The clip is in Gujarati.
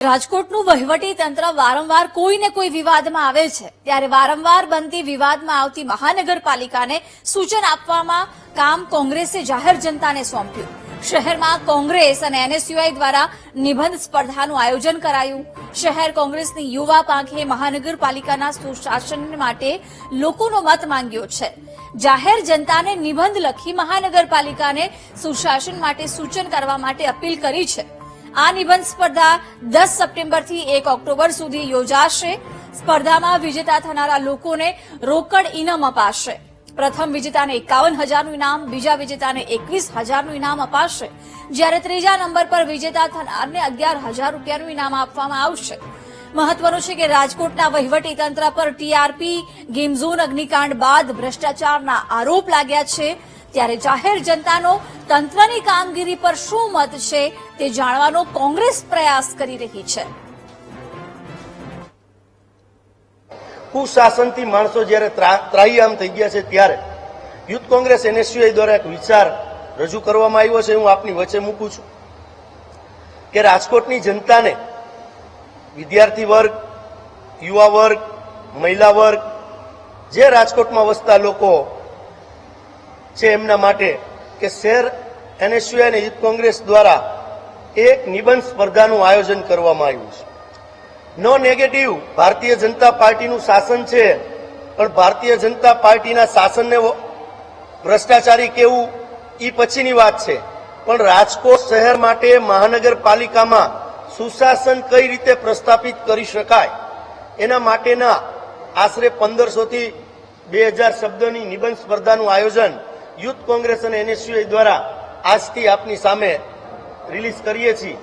રાજકોટનું વહીવટી તંત્ર વારંવાર કોઈને કોઈ વિવાદમાં આવે છે. ત્યારે વારંવાર બનતી વિવાદમાં આવતી મહાનગરપાલિકાને સૂચન આપવામાં કામ કોંગ્રેસે જાહેર જનતાને સોંપ્યું. શહેરમાં કોંગ્રેસ અને એનએસયુઆઈ દ્વારા નિબંધ સ્પર્ધાનું આયોજન કરાયું. શહેર કોંગ્રેસની યુવા પાંખે મહાનગરપાલિકાના સુશાસન માટે લોકોનો મત માંગ્યો છે. જાહેર જનતાને નિબંધ લખી મહાનગરપાલિકાને સુશાસન માટે સૂચન કરવા માટે અપીલ કરી છે. આ નિબંધ સ્પર્ધા દસ સપ્ટેમ્બરથી એક ઓક્ટોબર સુધી યોજાશે. સ્પર્ધામાં વિજેતા થનારા લોકોને રોકડ ઇનામ અપાશે. પ્રથમ વિજેતાને એકાવન હજારનું ઇનામ, બીજા વિજેતાને એકવીસ હજારનું ઇનામ અપાશે. જ્યારે ત્રીજા નંબર પર વિજેતા થનારને અગિયાર હજાર રૂપિયાનું ઇનામ આપવામાં આવશે. મહત્વનું છે કે રાજકોટના વહીવટી તંત્ર પર ટીઆરપી, ગેમઝોન અગ્નિકાંડ બાદ ભ્રષ્ટાચારના આરોપ લાગ્યા છે. ત્યારે જાહેર જનતાનો તંત્રની કામગીરી પર શું મત છે તે જાણવાનો કોંગ્રેસ પ્રયાસ કરી રહી છે. કુશાસનથી માણસો જ્યારે ત્રા- ત્રાહિયામ થઈ ગયા છે ત્યારે યુથ કોંગ્રેસ એનએસયુઆઈ દ્વારા એક વિચાર રજૂ કરવામાં આવ્યો છે, હું આપની વચ્ચે મૂકું છું કે રાજકોટની જનતાને વિદ્યાર્થી વર્ગ, યુવા વર્ગ, મહિલા વર્ગ, જે રાજકોટમાં વસતા લોકો છે એમના માટે કે શેર એનએસયુ અને યુથ કોંગ્રેસ દ્વારા એક નિબંધ સ્પર્ધાનું આયોજન કરવામાં આવ્યું છે. નો નેગેટિવ ભારતીય જનતા પાર્ટીનું શાસન છે, પણ ભારતીય જનતા પાર્ટીના શાસનને ભ્રષ્ટાચારી કેવું? એ પછીની વાત છે. પણ રાજકોટ શહેર માટે મહાનગરપાલિકામાં સુશાસન કઈ રીતે પ્રસ્થાપિત કરી શકાય? એના માટેના આશરે પંદરસોથી બે હજાર શબ્દોની નિબંધ સ્પર્ધાનું આયોજન યુથ કોંગ્રેસ અને એનએસયુઆઈ દ્વારા આજથી આપની સામે રિલીઝ કરીએ છીએ.